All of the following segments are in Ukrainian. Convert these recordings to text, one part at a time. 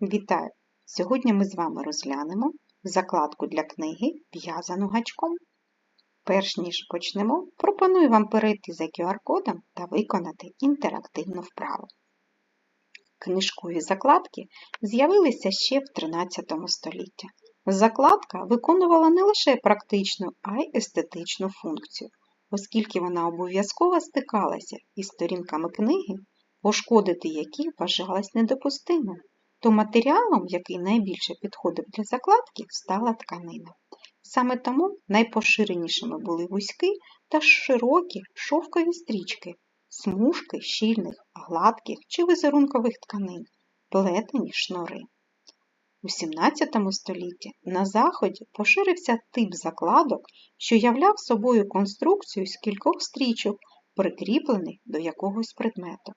Вітаю! Сьогодні ми з вами розглянемо закладку для книги в'язану гачком. Перш ніж почнемо, пропоную вам перейти за QR-кодом та виконати інтерактивну вправу. Книжкові закладки з'явилися ще в 13 столітті. Закладка виконувала не лише практичну, а й естетичну функцію, оскільки вона обов'язково стикалася із сторінками книги, пошкодити які вважалось недопустимим то матеріалом, який найбільше підходив для закладки, стала тканина. Саме тому найпоширенішими були вузькі та широкі шовкові стрічки, смужки щільних, гладких чи візерункових тканин, плетені шнури. У XVII столітті на Заході поширився тип закладок, що являв собою конструкцію з кількох стрічок, прикріплених до якогось предмету.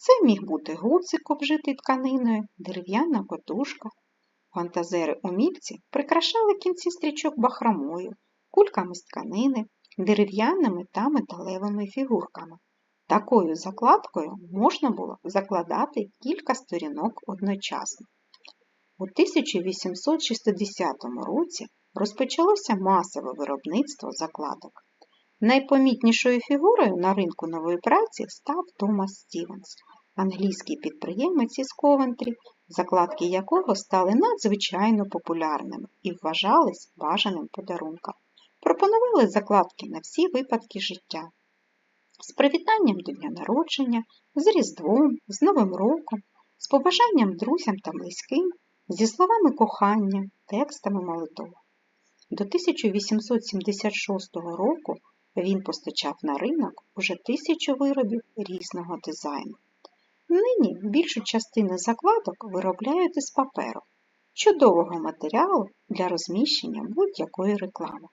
Це міг бути гудзик, обжитий тканиною, дерев'яна котушка. Фантазери-умільці прикрашали кінці стрічок бахромою, кульками з тканини, дерев'яними та металевими фігурками. Такою закладкою можна було закладати кілька сторінок одночасно. У 1860 році розпочалося масове виробництво закладок. Найпомітнішою фігурою на ринку нової праці став Томас Стівенс, англійський підприємець із Ковентрі, закладки якого стали надзвичайно популярними і вважались бажаним подарунком. Пропонували закладки на всі випадки життя. З привітанням до дня народження, з Різдвом, з Новим роком, з побажанням друзям та близьким, зі словами кохання, текстами молитов. До 1876 року він постачав на ринок уже тисячу виробів різного дизайну. Нині більшу частину закладок виробляють із паперу, чудового матеріалу для розміщення будь-якої реклами.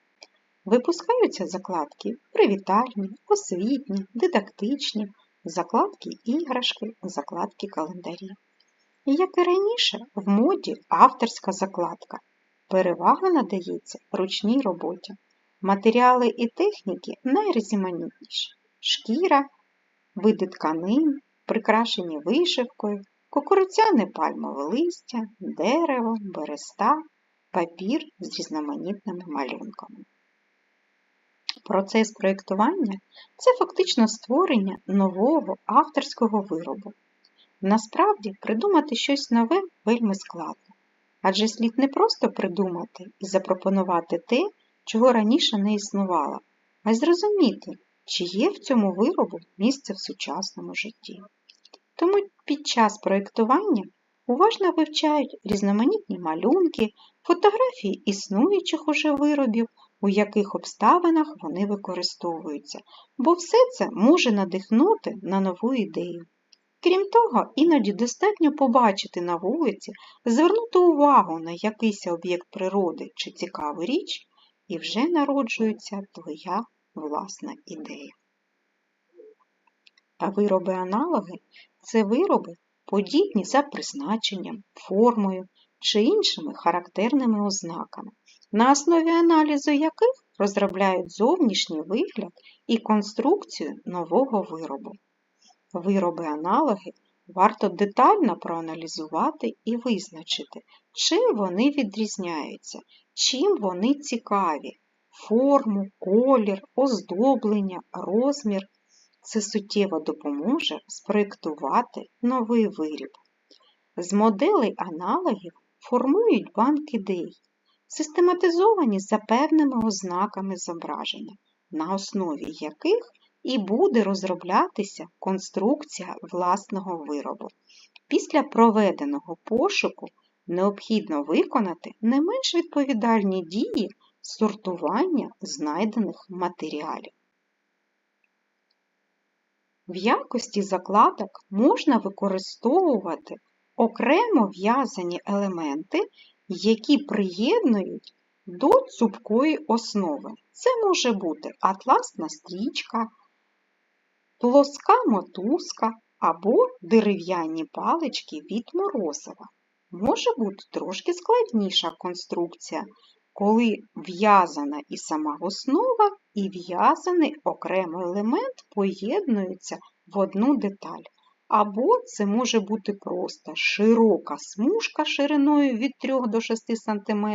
Випускаються закладки привітальні, освітні, дидактичні, закладки іграшки, закладки календарі. Як і раніше, в моді авторська закладка. Перевага надається ручній роботі. Матеріали і техніки найрізноманітніші шкіра, види тканин, прикрашені вишивкою, кукурудзяне пальмове листя, дерево, береста, папір з різноманітними малюнками. Процес проєктування це фактично створення нового авторського виробу. Насправді, придумати щось нове вельми складно, адже слід не просто придумати і запропонувати те, чого раніше не існувало, а й зрозуміти, чи є в цьому виробу місце в сучасному житті. Тому під час проєктування уважно вивчають різноманітні малюнки, фотографії існуючих уже виробів, у яких обставинах вони використовуються, бо все це може надихнути на нову ідею. Крім того, іноді достатньо побачити на вулиці, звернути увагу на якийсь об'єкт природи чи цікаву річ, і вже народжується твоя власна ідея. А вироби-аналоги це вироби, подібні за призначенням, формою чи іншими характерними ознаками, на основі аналізу яких розробляють зовнішній вигляд і конструкцію нового виробу. Вироби-аналоги варто детально проаналізувати і визначити, чим вони відрізняються, чим вони цікаві, форму, колір, оздоблення, розмір. Це суттєво допоможе спроєктувати новий виріб. З моделей аналогів формують банк ідей, систематизовані за певними ознаками зображення, на основі яких і буде розроблятися конструкція власного виробу. Після проведеного пошуку необхідно виконати не менш відповідальні дії сортування знайдених матеріалів. В якості закладок можна використовувати окремо в'язані елементи, які приєднують до цупкої основи. Це може бути атласна стрічка, плоска мотузка або дерев'яні палички від морозива. Може бути трошки складніша конструкція, коли в'язана і сама основа, і в'язаний окремий елемент поєднуються в одну деталь. або це може бути просто широка смужка шириною від 3 до 6 см,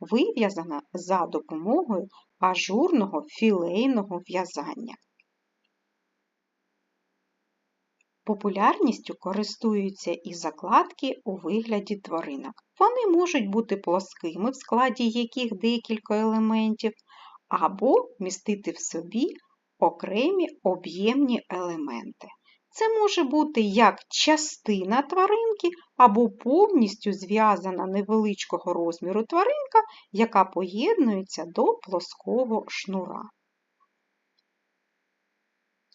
вив'язана за допомогою ажурного філейного в'язання. Популярністю користуються і закладки у вигляді тваринок. Вони можуть бути плоскими, в складі яких декілька елементів, або містити в собі окремі об'ємні елементи. Це може бути як частина тваринки або повністю зв'язана невеличкого розміру тваринка, яка поєднується до плоского шнура.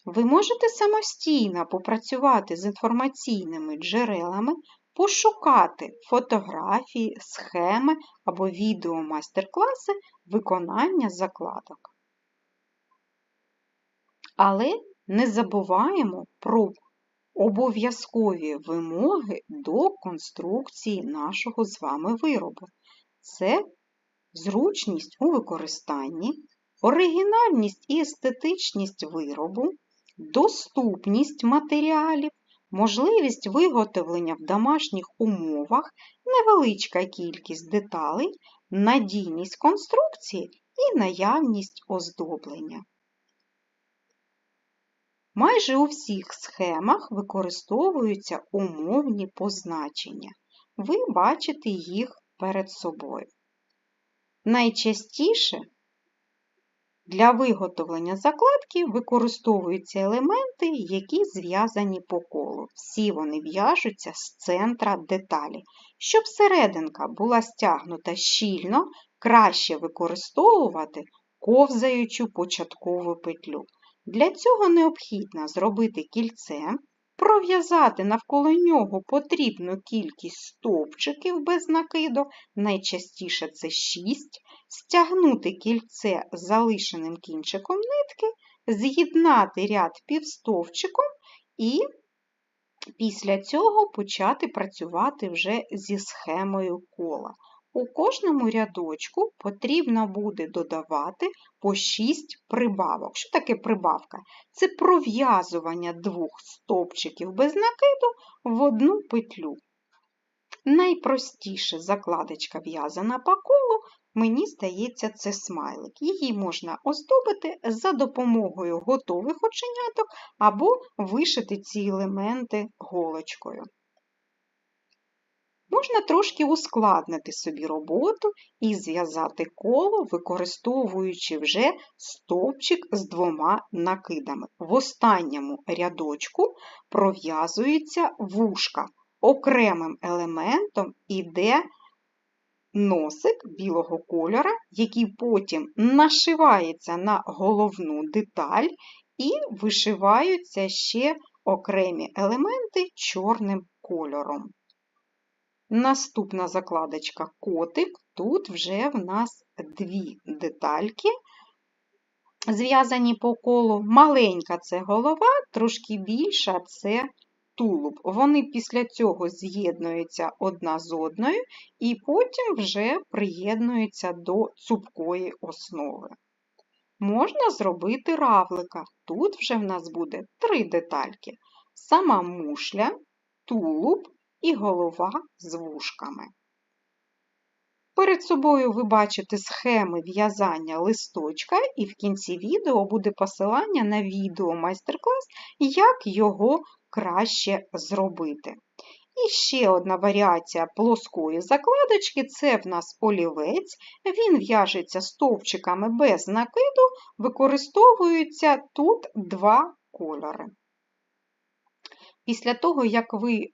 Ви можете самостійно попрацювати з інформаційними джерелами, пошукати фотографії, схеми або відео майстер-класи виконання закладок. Але не забуваємо про обов'язкові вимоги до конструкції нашого з вами виробу. Це зручність у використанні, оригінальність і естетичність виробу, доступність матеріалів, можливість виготовлення в домашніх умовах, невеличка кількість деталей, надійність конструкції і наявність оздоблення. Майже у всіх схемах використовуються умовні позначення. Ви бачите їх перед собою. Найчастіше для виготовлення закладки використовуються елементи, які зв'язані по колу. Всі вони в'яжуться з центра деталі. Щоб серединка була стягнута щільно, краще використовувати ковзаючу початкову петлю. Для цього необхідно зробити кільце, пров'язати навколо нього потрібну кількість стовпчиків без накиду, найчастіше це 6, стягнути кільце залишеним кінчиком нитки, з'єднати ряд півстовчиком і після цього почати працювати вже зі схемою кола. У кожному рядочку потрібно буде додавати по 6 прибавок. Що таке прибавка? Це пров'язування двох стовпчиків без накиду в одну петлю. Найпростіше закладочка в'язана по колу, мені здається, це смайлик. Її можна оздобити за допомогою готових оченяток або вишити ці елементи голочкою. Можна трошки ускладнити собі роботу і зв'язати коло, використовуючи вже стовпчик з двома накидами. В останньому рядочку пров'язується вушка. Окремим елементом іде носик білого кольора, який потім нашивається на головну деталь і вишиваються ще окремі елементи чорним кольором. Наступна закладочка котик. Тут вже в нас дві детальки, зв'язані по колу. Маленька це голова, трошки більша це тулуб. Вони після цього з'єднуються одна з одною і потім вже приєднуються до цупкої основи. Можна зробити равлика. Тут вже в нас буде три детальки: сама мушля, тулуб і голова з вушками. Перед собою ви бачите схеми в'язання листочка, і в кінці відео буде посилання на відео майстер-клас, як його краще зробити. І ще одна варіація плоскої закладочки це в нас олівець. Він в'яжеться стовпчиками без накиду, використовуються тут два кольори. Після того, як ви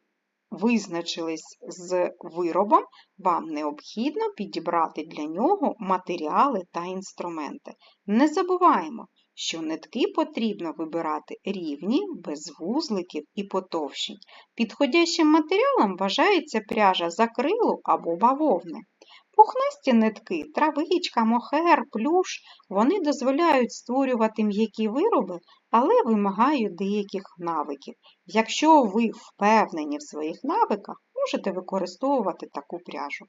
визначились з виробом, вам необхідно підібрати для нього матеріали та інструменти. Не забуваємо, що нитки потрібно вибирати рівні, без вузликів і потовщень. Підходящим матеріалом вважається пряжа з акрилу або бавовни. Пухнасті нитки, травичка, мохер, плюш, вони дозволяють створювати м'які вироби, але вимагають деяких навиків. Якщо ви впевнені в своїх навиках, можете використовувати таку пряжу.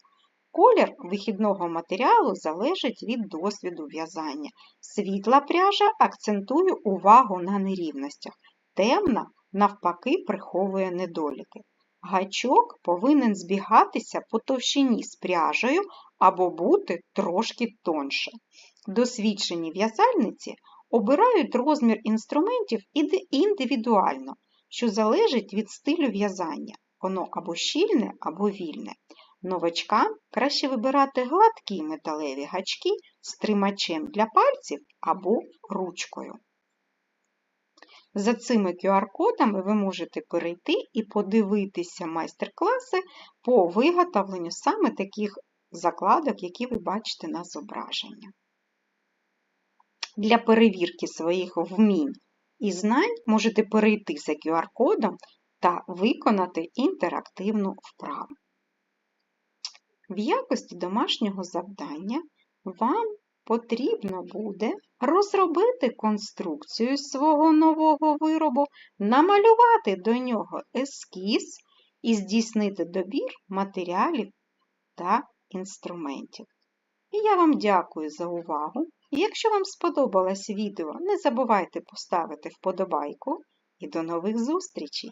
Колір вихідного матеріалу залежить від досвіду в'язання. Світла пряжа акцентує увагу на нерівностях, темна навпаки приховує недоліки. Гачок повинен збігатися по товщині з пряжею або бути трошки тонше. Досвідчені в'язальниці обирають розмір інструментів індивідуально, що залежить від стилю в'язання. Воно або щільне, або вільне. Новачкам краще вибирати гладкі металеві гачки з тримачем для пальців або ручкою. За цими QR-кодами ви можете перейти і подивитися майстер-класи по виготовленню саме таких закладок, які ви бачите на зображенні. Для перевірки своїх вмінь і знань можете перейти за QR-кодом та виконати інтерактивну вправу. В якості домашнього завдання вам потрібно буде розробити конструкцію свого нового виробу, намалювати до нього ескіз і здійснити добір матеріалів та інструментів. І я вам дякую за увагу. Якщо вам сподобалось відео, не забувайте поставити вподобайку і до нових зустрічей!